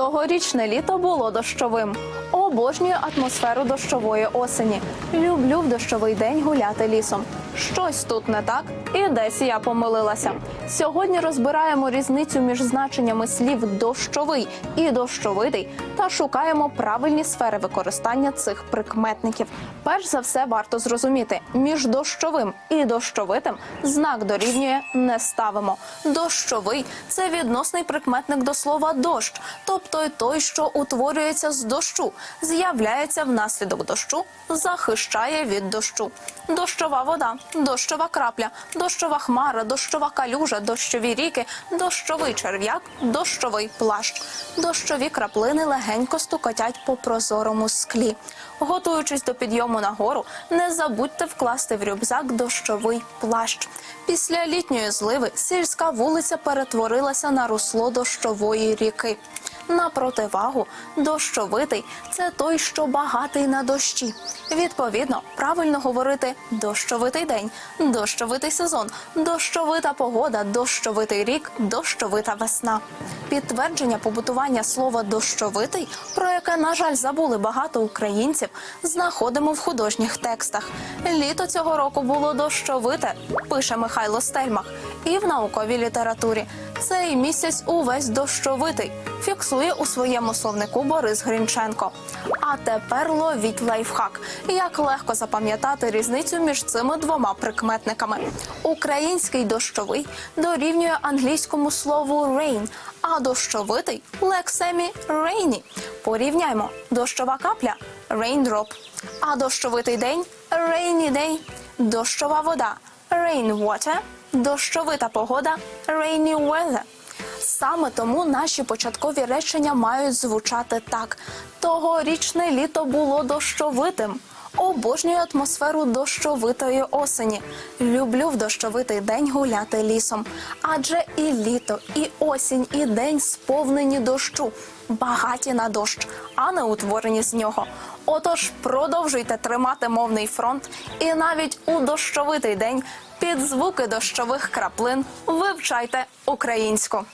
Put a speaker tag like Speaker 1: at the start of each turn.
Speaker 1: Тогорічне літо було дощовим. Обожнюю атмосферу дощової осені. Люблю в дощовий день гуляти лісом. Щось тут не так, і десь я помилилася. Сьогодні розбираємо різницю між значеннями слів дощовий і дощовитий та шукаємо правильні сфери використання цих прикметників. Перш за все, варто зрозуміти, між дощовим і дощовитим знак дорівнює не ставимо. Дощовий це відносний прикметник до слова дощ, тобто той, що утворюється з дощу, з'являється внаслідок дощу, захищає від дощу. Дощова вода, дощова крапля, дощова хмара, дощова калюжа, дощові ріки, дощовий черв'як, дощовий плащ. Дощові краплини легенько стукотять по прозорому склі. Готуючись до підйому на гору, не забудьте вкласти в рюкзак дощовий плащ. Після літньої зливи сільська вулиця перетворилася на русло дощової ріки. На противагу, дощовитий це той, що багатий на дощі. Відповідно, правильно говорити дощовитий день, дощовитий сезон, дощовита погода, дощовитий рік, дощовита весна. Підтвердження побутування слова дощовитий, про яке, на жаль, забули багато українців, знаходимо в художніх текстах. Літо цього року було дощовите, пише Михайло Стельмах, і в науковій літературі. Цей місяць увесь дощовитий, фіксує у своєму словнику Борис Гринченко. А тепер ловіть лайфхак. Як легко запам'ятати різницю між цими двома прикметниками. Український дощовий дорівнює англійському слову rain, а дощовитий лексемі rainy. Порівняймо дощова капля raindrop, а дощовитий день rainy day, дощова вода rainwater, дощовита погода rainy weather. Саме тому наші початкові речення мають звучати так: тогорічне літо було дощовитим. Обожнюю атмосферу дощовитої осені. Люблю в дощовитий день гуляти лісом. Адже і літо, і осінь, і день сповнені дощу, багаті на дощ, а не утворені з нього. Отож, продовжуйте тримати мовний фронт, і навіть у дощовитий день під звуки дощових краплин вивчайте українську.